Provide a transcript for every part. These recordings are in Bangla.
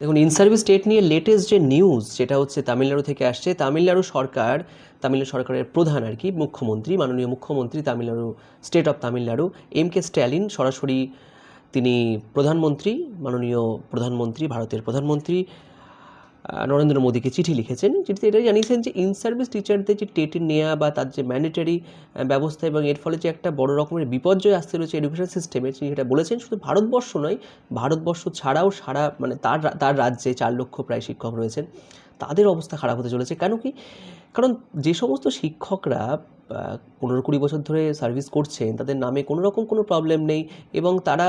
দেখুন ইন সার্ভিস স্টেট নিয়ে লেটেস্ট যে নিউজ যেটা হচ্ছে তামিলনাড়ু থেকে আসছে, তামিলনাড়ু সরকার, তামিলনাড়ু সরকারের প্রধান আর কি, মুখ্যমন্ত্রী, মাননীয় মুখ্যমন্ত্রী Tamil Nadu state of Tamil Nadu M K Stalin সরাসরি তিনি প্রধানমন্ত্রী, মাননীয় প্রধানমন্ত্রী, ভারতের প্রধানমন্ত্রী নরেন্দ্র মোদীকে চিঠি লিখেছেন। চিঠিতে এটাই জানিয়েছেন যে ইন সার্ভিস টিচারদের যে টেটে নেওয়া বা তার যে ম্যান্ডেটারি ব্যবস্থা এবং এর ফলে যে একটা বড় রকমের বিপর্যয় আসতে রয়েছে এডুকেশন সিস্টেমে তিনি এটা বলেছেন, শুধু ভারতবর্ষ নয়, ভারতবর্ষ ছাড়াও সারা মানে তার তার রাজ্যে চার লক্ষ প্রায় শিক্ষক রয়েছেন। তাদের অবস্থা খারাপ হতে চলেছে। কেন কি কারণ যে সমস্ত শিক্ষকরা পনেরো কুড়ি বছর ধরে সার্ভিস করছেন, তাদের নামে কোনো রকম কোনো প্রবলেম নেই এবং তারা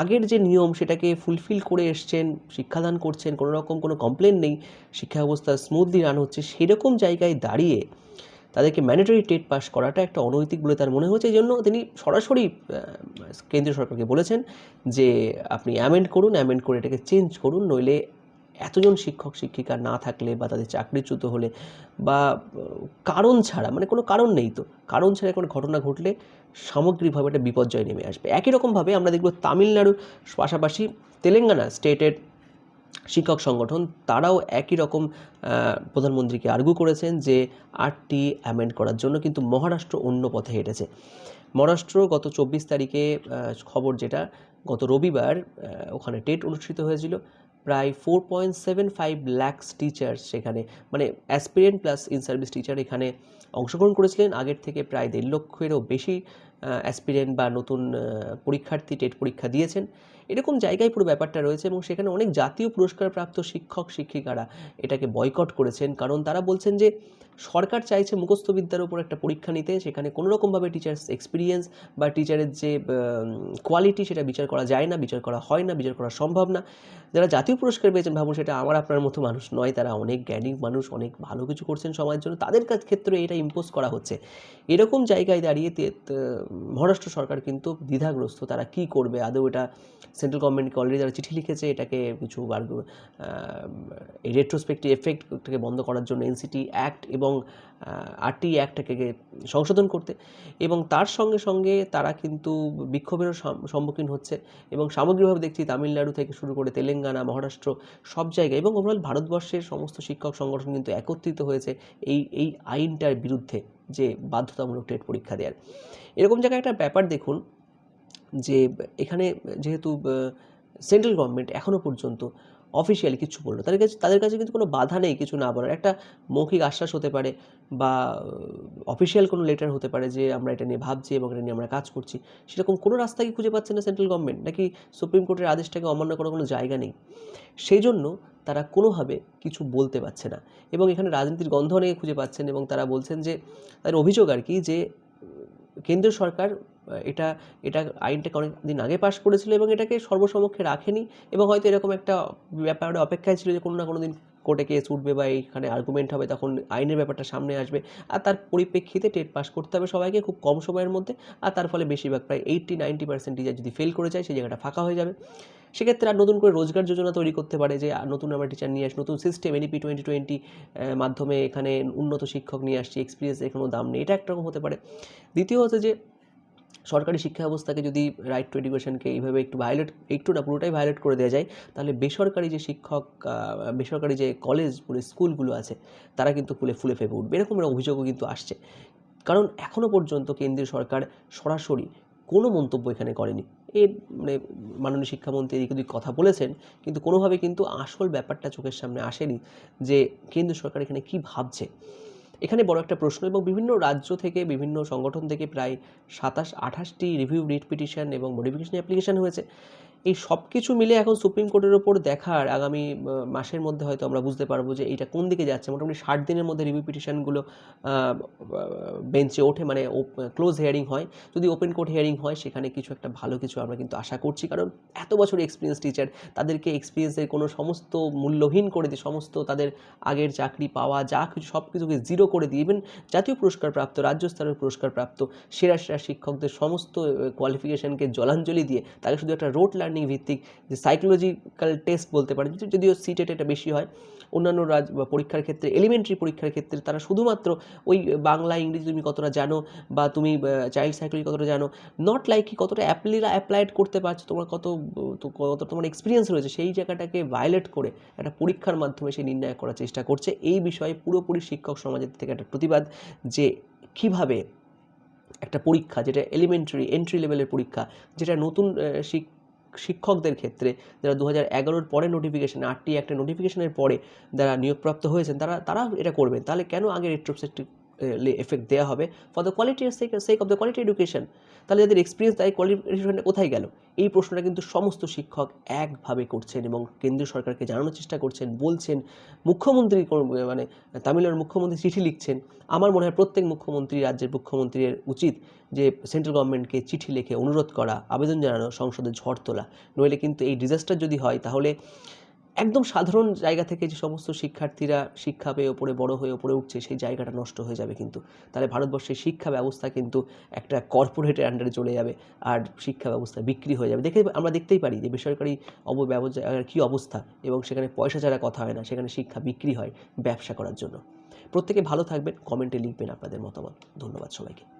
আগের যে নিয়ম সেটাকে ফুলফিল করে এসছেন, শিক্ষাদান করছেন, কোনো রকম কোনো কমপ্লেন নেই, শিক্ষা ব্যবস্থা স্মুথলি রান হচ্ছে, সেরকম জায়গায় দাঁড়িয়ে তাদেরকে ম্যান্ডেটরি টেট পাস করাটা একটা অনৈতিক বলে তার মনে হয়েছে এই জন্য তিনি সরাসরি কেন্দ্রীয় সরকারকে বলেছেন যে, আপনি অ্যামেন্ড করুন অ্যামেন্ড করে এটাকে চেঞ্জ করুন, নইলে এতজন শিক্ষক, শিক্ষিকা না থাকলে বা তাদের চাকরিচ্যুত হলে বা, কারণ ছাড়া মানে কোনো কারণ নেই তো। কারণ ছাড়া কোনো ঘটনা ঘটলে সামগ্রিকভাবে একটা বিপর্যয় নেমে আসবে। একই রকমভাবে আমরা দেখব তামিলনাড়ুর পাশাপাশি তেলেঙ্গানা স্টেটের শিক্ষক সংগঠন, তারাও একই রকম প্রধানমন্ত্রীকে আর্গু করেছেন যে আটটি অ্যামেন্ড করার জন্য, কিন্তু মহারাষ্ট্র অন্য পথে হেঁটেছে। মহারাষ্ট্র গত চব্বিশ তারিখে খবর যেটা, গত রবিবার ওখানে টেট অনুষ্ঠিত হয়েছিল। প্রায় four point seven five lakhs teachers সেখানে মানে aspirant plus in service teacher এখানে অংশগ্রহণ করেছিলেন। আগের থেকে প্রায় দেড় লক্ষেরও বেশি অ্যাসপিরিয়েন্ট বা নতুন পরীক্ষার্থী টেট পরীক্ষা দিয়েছেন। এরকম জায়গায় পুরো ব্যাপারটা রয়েছে এবং সেখানে অনেক জাতীয় পুরস্কারপ্রাপ্ত শিক্ষক, শিক্ষিকারা এটাকে বয়কট করেছেন। কারণ তারা বলছেন যে, সরকার চাইছে মুখস্থ বিদ্যার উপর একটা পরীক্ষা নিতে, সেখানে কোনো রকমভাবে টিচার্স এক্সপিরিয়েন্স বা টিচারের যে কোয়ালিটি সেটা বিচার করা যায় না, বিচার করা হয় না, বিচার করা সম্ভব না। যারা জাতীয় পুরস্কার পেয়েছেন, ভাবুন সেটা আমার আপনার মতো মানুষ নয়, তারা অনেক জ্ঞানী মানুষ, অনেক ভালো কিছু করছেন সমাজের জন্য। তাদের ক্ষেত্রে এটা ইম্পোজ করা হচ্ছে। এরকম জায়গায় দাঁড়িয়ে মহারাষ্ট্র সরকার কিন্তু দ্বিধাগ্রস্ত তারা কি করবে? আদৌ এটা সেন্ট্রাল গভর্নমেন্টকে অলরেডি তারা চিঠি লিখেছে, এটাকে কিছু আর্গু- এই রেট্রোস্পেক্টিভ এফেক্টটাকে বন্ধ করার জন্য এনসিটি অ্যাক্ট এবং আরটি অ্যাক্টটাকে সংশোধন করতে এবং তার সঙ্গে সঙ্গে তারা কিন্তু বিক্ষোভেরও সম্মুখীন হচ্ছে এবং সামগ্রিকভাবে দেখছি তামিলনাড়ু থেকে শুরু করে তেলেঙ্গানা, মহারাষ্ট্র সব জায়গায় এবং ওভারঅল ভারতবর্ষের সমস্ত শিক্ষক সংগঠন কিন্তু একত্রিত হয়েছে এই এই আইনটার বিরুদ্ধে। যে বাধ্যতামূলক টেট পরীক্ষা দেওয়ার এরকম জায়গায় একটা ব্যাপার দেখুন যে এখানে যেহেতু সেন্ট্রাল গভর্নমেন্ট এখনও পর্যন্ত অফিসিয়ালি কিছু বলল। তাদের কাছে তাদের কাছে কিন্তু কোনো বাধা নেই কিছু না বলার। একটা মৌখিক আশ্বাস হতে পারে বা অফিসিয়াল কোনো লেটার হতে পারে যে আমরা এটা নিয়ে ভাবছি এবং এটা নিয়ে আমরা কাজ করছি। সেরকম কোনো রাস্তা কি খুঁজে পাচ্ছে না সেন্ট্রাল গভর্নমেন্ট নাকি সুপ্রিম কোর্টের আদেশটাকে অমান্য করার কোনো জায়গা নেই? সেই জন্য তারা কোনোভাবে কিছু বলতে পারছে না। এবং এখানে রাজনীতির গন্ধ অনেকে খুঁজে পাচ্ছেন এবং তারা বলছেন যে, তাদের অভিযোগ আর কি যে, কেন্দ্রীয় সরকার এটা এটা আইনটাকে অনেক দিন আগে পাশ করেছিল এবং এটাকে সর্বসমক্ষে রাখেনি এবং হয়তো এরকম একটা ব্যাপারে অপেক্ষায় ছিল যে কোনো না কোনো দিন কোর্টে কেস উঠবে বা এইখানে আর্গুমেন্ট হবে, তখন আইনের ব্যাপারটা সামনে আসবে। আর তার পরিপ্রেক্ষিতে টেট পাস করতে হবে সবাইকে খুব কম সময়ের মধ্যে, আর তার ফলে বেশিরভাগ প্রায় এইট্টি নাইনটি পার্সেন্ট টিচার যদি ফেল করে যায়, সেই জায়গাটা ফাঁকা হয়ে যাবে। সেক্ষেত্রে আর নতুন করে রোজগার যোজনা তৈরি করতে পারে যে নতুন আমরা টিচার নিয়ে আসি, নতুন সিস্টেম এনইপি টোয়েন্টি টোয়েন্টি মাধ্যমে এখানে উন্নত শিক্ষক নিয়ে আসছি এক্সপিরিয়েন্সের কোনো দাম নেই, এটা একরকম হতে পারে। দ্বিতীয় হচ্ছে যে সরকারি শিক্ষা ব্যবস্থাকে যদি রাইট টু এডুকেশনকে এইভাবে একটু ভায়োলেট একটু না পুরোটাই ভায়োলেট করে দেওয়া যায়, তাহলে বেসরকারি যে শিক্ষক বেসরকারি যে কলেজ স্কুলগুলো আছে, তারা কিন্তু ফুলে ফুলে ফেপে উঠবে। এরকম একটা অভিযোগও কিন্তু আসছে। কারণ এখনও পর্যন্ত কেন্দ্রীয় সরকার সরাসরি কোনো মন্তব্য এখানে করেনি। এর মানে মাননীয় শিক্ষামন্ত্রী এদিক ওদিক কথা বলেছেন, কিন্তু কোনোভাবে কিন্তু আসল ব্যাপারটা চোখের সামনে আসেনি যে কেন্দ্র সরকার এখানে কি ভাবছে। এখানে বড় একটা প্রশ্ন, এবং বিভিন্ন রাজ্য থেকে, বিভিন্ন সংগঠন থেকে প্রায় সাতাশ, আঠাশটি রিভিউ রিট পিটিশন এবং মডিফিকেশন অ্যাপ্লিকেশন হয়েছে। এই সব কিছু মিলে এখন সুপ্রিম কোর্টের ওপর দেখার আগামী মাসের মধ্যে হয়তো আমরা বুঝতে পারব যে এটা কোন দিকে যাচ্ছে। মোটামুটি ষাট দিনের মধ্যে রিভিউ পিটিশনগুলো বেঞ্চে ওঠে মানে ক্লোজ হিয়ারিং হয়। যদি ওপেন কোর্ট হিয়ারিং হয়, সেখানে কিছু একটা ভালো কিছু আমরা কিন্তু আশা করছি। কারণ এত বছর এক্সপিরিয়েন্স টিচার তাদেরকে এক্সপিরিয়েন্সের কোনো সমস্ত মূল্যহীন করে দিয়ে, সমস্ত তাদের আগের চাকরি পাওয়া, যা কিছু সব কিছুকে জিরো করে দিয়ে ইভেন জাতীয় পুরস্কার প্রাপ্ত রাজ্য স্তরের পুরস্কার প্রাপ্ত সেরা সেরা শিক্ষকদের সমস্ত কোয়ালিফিকেশনকে জলাঞ্জলি দিয়ে, তাকে শুধু একটা রোড লার্নিং ভিত্তিক যে সাইকোলজিক্যাল টেস্ট বলতে পারেন যদিও সিটেট এটা বেশি হয়, অন্যান্য রাজ পরীক্ষার ক্ষেত্রে এলিমেন্টারি পরীক্ষার ক্ষেত্রে তারা শুধুমাত্র ওই বাংলা, ইংরেজি তুমি কতটা জানো, বা তুমি চাইল্ড সাইকোলজি কতটা জানো নট লাইক কি কতটা অ্যাপ্লিরা অ্যাপ্লাইড করতে পারছ, তোমার কত কত তোমার এক্সপিরিয়েন্স রয়েছে, সেই জায়গাটাকে ভায়োলেট করে একটা পরীক্ষার মাধ্যমে সে নির্ণয় করার চেষ্টা করছে। এই বিষয়ে পুরোপুরি শিক্ষক সমাজের থেকে একটা প্রতিবাদ যে কীভাবে একটা পরীক্ষা, যেটা এলিমেন্টারি এন্ট্রি লেভেলের পরীক্ষা, যেটা নতুন শিক- শিক্ষকদের ক্ষেত্রে যারা দু হাজার এগারোর পরে নোটিফিকেশান আটটি একটা নোটিফিকেশনের পরে যারা নিয়োগপ্রাপ্ত হয়েছেন, তারা তারা এটা করবেন। তাহলে কেন আগে রেট্রোসেপ্টিভ এফেক্ট দেওয়া হবে for the quality sake of the quality education তাহলে যাদের এক্সপিরিয়েন্স তাই কোয়ালিফিকেশনটা কোথায় গেল? এই প্রশ্নটা কিন্তু সমস্ত শিক্ষক একভাবে করছেন এবং কেন্দ্রীয় সরকারকে জানানোর চেষ্টা করছেন, বলছেন, মুখ্যমন্ত্রী মানে তামিলনাড়ুর মুখ্যমন্ত্রী চিঠি লিখছেন। আমার মনে হয় প্রত্যেক মুখ্যমন্ত্রী, রাজ্যের মুখ্যমন্ত্রীর উচিত যে সেন্ট্রাল গভর্নমেন্টকে চিঠি লিখে অনুরোধ করা, আবেদন জানানো, সংসদে ঝড় তোলা। নইলে কিন্তু এই ডিজাস্টার যদি হয়, তাহলে একদম সাধারণ জায়গা থেকে যে সমস্ত শিক্ষার্থীরা শিক্ষা পেয়ে ওপরে বড় হয়ে ওপরে উঠছে, সেই জায়গাটা নষ্ট হয়ে যাবে কিন্তু। তাহলে ভারতবর্ষের শিক্ষা ব্যবস্থা কিন্তু একটা কর্পোরেটের আন্ডারে চলে যাবে আর শিক্ষা ব্যবস্থা বিক্রি হয়ে যাবে। দেখে আমরা দেখতেই পারি যে বেসরকারি অবব্যবসার কী অবস্থা এবং সেখানে পয়সা ছাড়া কথা হয় না, সেখানে শিক্ষা বিক্রি হয় ব্যবসা করার জন্য। প্রত্যেকে ভালো থাকবেন কমেন্টে লিখবেন আপনাদের মতামত। ধন্যবাদ সবাইকে।